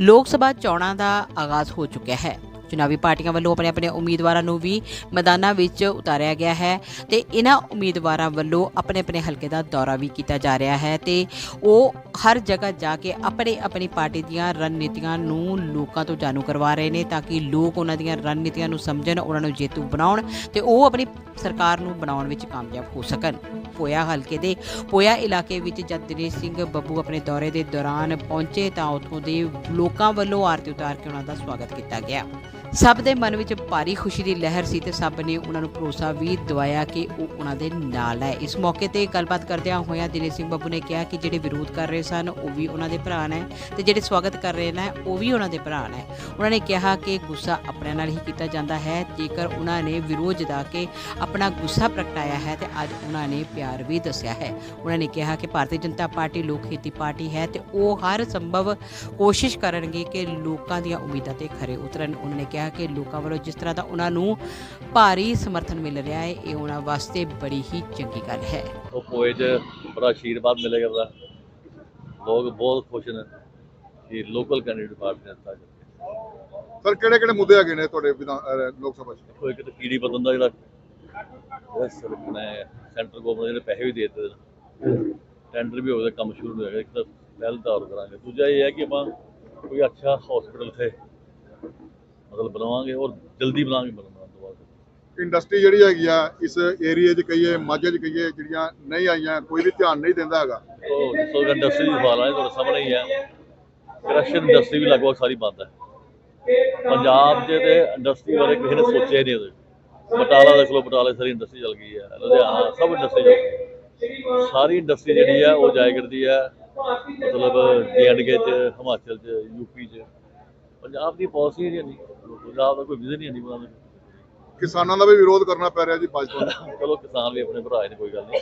ਲੋਕ ਸਭਾ ਚੋਣਾਂ ਦਾ ਆਗਾਜ਼ ਹੋ ਚੁੱਕਿਆ ਹੈ। ਚੁਣਾਵੀ ਪਾਰਟੀਆਂ ਵੱਲੋਂ ਆਪਣੇ ਆਪਣੇ ਉਮੀਦਵਾਰਾਂ ਨੂੰ ਵੀ ਮੈਦਾਨਾਂ ਵਿੱਚ ਉਤਾਰਿਆ ਗਿਆ ਹੈ ਤੇ ਇਹਨਾਂ ਉਮੀਦਵਾਰਾਂ ਵੱਲੋਂ ਆਪਣੇ ਆਪਣੇ ਹਲਕੇ ਦਾ ਦੌਰਾ ਵੀ ਕੀਤਾ ਜਾ ਰਿਹਾ ਹੈ ਤੇ ਉਹ ਹਰ ਜਗ੍ਹਾ ਜਾ ਕੇ ਆਪਣੇ ਆਪਣੀ ਪਾਰਟੀ ਦੀਆਂ ਰਣਨੀਤੀਆਂ ਨੂੰ ਲੋਕਾਂ ਤੋਂ ਜਾਣੂ ਕਰਵਾ ਰਹੇ ਨੇ ਤਾਂ ਕਿ ਲੋਕ ਉਹਨਾਂ ਦੀਆਂ ਰਣਨੀਤੀਆਂ ਨੂੰ ਸਮਝਣ, ਉਹਨਾਂ ਨੂੰ ਜੇਤੂ ਬਣਾਉਣ ਤੇ ਉਹ ਆਪਣੀ ਸਰਕਾਰ ਨੂੰ ਬਣਾਉਣ ਵਿੱਚ ਕਾਮਯਾਬ ਹੋ ਸਕਣ। ਪੋਇਆ ਹਲਕੇ ਦੇ ਪੋਇਆ ਇਲਾਕੇ ਵਿੱਚ ਜਦ ਦਿਨੇਸ਼ ਸਿੰਘ ਬੱਬੂ ਆਪਣੇ ਦੌਰੇ ਦੇ ਦੌਰਾਨ ਪਹੁੰਚੇ ਤਾਂ ਉੱਥੋਂ ਦੇ ਲੋਕਾਂ ਵੱਲੋਂ ਆਰਤੀ ਉਤਾਰ ਕੇ ਉਹਨਾਂ ਦਾ ਸਵਾਗਤ ਕੀਤਾ ਗਿਆ। ਸਭ ਦੇ ਮਨ ਵਿੱਚ ਭਾਰੀ ਖੁਸ਼ੀ ਦੀ ਲਹਿਰ ਸੀ ਤੇ ਸਭ ਨੇ ਉਹਨਾਂ ਨੂੰ ਭਰੋਸਾ ਵੀ ਦਵਾਇਆ ਕਿ ਉਹ ਉਹਨਾਂ ਦੇ ਨਾਲ ਹੈ। ਇਸ ਮੌਕੇ ਤੇ ਗੱਲਬਾਤ ਕਰਦਿਆਂ ਹੋਇਆਂ ਦਿਨੇਸ਼ ਸਿੰਘ ਬੱਬੂ ਨੇ ਕਿਹਾ ਕਿ ਜਿਹੜੇ ਵਿਰੋਧ ਕਰ ਰਹੇ ਸਨ, ਉਹ ਵੀ ਉਹਨਾਂ ਦੇ ਭਰਾ ਨੇ ਤੇ ਜਿਹੜੇ ਸਵਾਗਤ ਕਰ ਰਹੇ ਨੇ, ਉਹ ਵੀ ਉਹਨਾਂ ਦੇ ਭਰਾ ਨੇ। ਉਹਨਾਂ ਨੇ ਕਿਹਾ ਕਿ ਗੁੱਸਾ ਆਪਣਿਆਂ ਨਾਲ ਹੀ ਕੀਤਾ ਜਾਂਦਾ ਹੈ। ਜੇਕਰ ਉਹਨਾਂ ਨੇ ਵਿਰੋਧ ਜਤਾ ਕੇ ਆਪਣਾ ਗੁੱਸਾ ਪ੍ਰਗਟਾਇਆ ਹੈ ਤੇ ਅੱਜ ਉਹਨਾਂ ਨੇ ਪਿਆਰ ਵੀ ਦੱਸਿਆ ਹੈ। ਉਹਨਾਂ ਨੇ ਕਿਹਾ ਕਿ ਭਾਰਤੀ ਜਨਤਾ ਪਾਰਟੀ ਲੋਕ ਹਿੱਤੀ ਪਾਰਟੀ ਹੈ ਤੇ ਉਹ ਹਰ ਸੰਭਵ ਕੋਸ਼ਿਸ਼ ਕਰਨਗੇ ਕਿ ਲੋਕਾਂ ਦੀਆਂ ਉਮੀਦਾਂ ਤੇ ਖਰੇ ਉਤਰਨ। ਉਹਨਾਂ ਨੇ ਕਿਹਾ ਕਿ ਲੋਕਾਂ ਵੱਲੋਂ ਜਿਸ ਤਰ੍ਹਾਂ ਦਾ ਉਹਨਾਂ ਨੂੰ ਭਾਰੀ ਸਮਰਥਨ ਮਿਲ ਰਿਹਾ ਹੈ ਇਹ ਉਹਨਾਂ ਵਾਸਤੇ ਬੜੀ ਹੀ ਚੰਗੀ ਗੱਲ ਹੈ। ਉਹ ਪੋਏ 'ਚ ਬੜਾ ਆਸ਼ੀਰਵਾਦ ਮਿਲੇਗਾ ਉਹਦਾ ਲੋਕ ਬਹੁਤ ਖੁਸ਼ ਨੇ ਕਿ ਲੋਕਲ ਕੈਂਡੀਡੇਟ ਪਾਰਟੀ ਨੇ ਦਿੱਤਾ ਸਰ ਕਿਹੜੇ ਕਿਹੜੇ ਮੁੱਦੇ ਹੈਗੇ ਨੇ ਤੁਹਾਡੇ ਲੋਕ ਸਭਾ 'ਚ? ਕੋਈ ਕਿਤੇ ਕੀੜੀ ਬਦਲਣ ਦਾ ਜਿਹੜਾ ਇਸ ਨੇ ਸੈਂਟਰ ਗਵਰਨਮੈਂਟ ਜਿਹੜੇ ਪੈਸੇ ਵੀ ਦੇ ਦਿੱਤੇ ਨੇ। ਟੈਂਡਰ ਵੀ ਹੋ ਗਿਆ ਕੰਮ ਸ਼ੁਰੂ ਹੋ ਜਾਏਗਾ ਇੱਕ ਤਾਂ ਪਹਿਲ ਦੌਰ ਕਰਾਂਗੇ। ਦੂਜਾ ਇਹ ਹੈ ਕਿ ਆਪਾਂ ਕੋਈ ਅੱਛਾ ਹਸਪੀਟਲ ਇੱਥੇ ਮਤਲਬ ਬਣਾਵਾਂਗੇ ਔਰ ਜਲਦੀ ਬਣਾਵਾਂਗੇ ਬਣਾਉਣ ਤੋਂ ਬਾਅਦ। ਇੰਡਸਟਰੀ ਜਿਹੜੀ ਹੈਗੀ ਆ ਇਸ ਏਰੀਏ 'ਚ ਕਹੀਏ ਮਾਝੇ 'ਚ ਕਹੀਏ ਜਿਹੜੀਆਂ ਨਹੀਂ ਆਈਆਂ ਕੋਈ ਵੀ ਧਿਆਨ ਨਹੀਂ ਦਿੰਦਾ ਹੈਗਾ। ਉਹ ਸੋ ਇੰਡਸਟਰੀ ਦੀ ਸਵਾਲ ਹੈ ਤੁਹਾਡੇ ਸਾਹਮਣੇ ਹੀ ਹੈ। ਰਸ਼ੀਅਨ ਇੰਡਸਟਰੀ ਵੀ ਲਗਭਗ ਸਾਰੀ ਬੰਦ ਹੈ। ਪੰਜਾਬ 'ਚ ਤੇ ਇੰਡਸਟਰੀ ਬਾਰੇ ਕਿਸੇ ਨੇ ਸੋਚਿਆ ਨਹੀਂ ਉਹਦੇ ਬਟਾਲਾ ਦੇਖ ਲਓ ਬਟਾਲੇ ਸਾਰੀ ਇੰਡਸਟਰੀ ਚੱਲ ਗਈ ਹੈ। ਲੁਧਿਆਣਾ ਸਭ ਇੰਡਸਟਰੀ ਚੱਲ ਗਈ। ਸਾਰੀ ਇੰਡਸਟਰੀ ਜਿਹੜੀ ਹੈ ਉਹ ਜਾਇਆ ਕਰਦੀ ਹੈ। ਮਤਲਬ ਕੇ ਚ ਹਿਮਾਚਲ ਚ ਯੂਪੀ ਚ। ਪੰਜਾਬ ਦੀ ਪਾਲਿਸੀ ਨਹੀਂ ਨਹੀਂ ਪੰਜਾਬ ਦਾ ਕੋਈ ਵਿਜ਼ਨ ਹੀ ਨਹੀਂ ਬਣਾਉਂਦਾ ਕਿਸਾਨਾਂ ਦਾ ਵੀ ਵਿਰੋਧ ਕਰਨਾ ਪੈ ਰਿਹਾ ਜੀ ਭਾਜਪਾ ਨੂੰ ਚਲੋ ਕਿਸਾਨ ਵੀ ਆਪਣੇ ਭਰਾ ਨੇ ਕੋਈ ਗੱਲ ਨਹੀਂ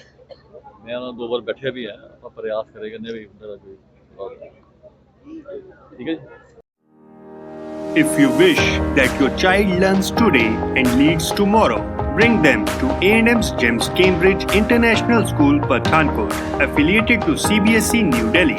ਮੈਂ ਉਹਨਾਂ ਨਾਲ ਦੋ ਵਾਰ ਬੈਠੇ ਵੀ ਆ ਆਪਾਂ ਪ੍ਰਯਾਸ ਕਰੇ ਕਹਿੰਦੇ ਵੀ ਉਹਨਾਂ ਦਾ ਕੋਈ ਬਾਤ ਨਹੀਂ। ਠੀਕ ਹੈ ਜੀ If you wish that your child learns today and leads tomorrow, bring them to A&M's GEMS Cambridge International School, Pathankot, affiliated to CBSE E, New Delhi.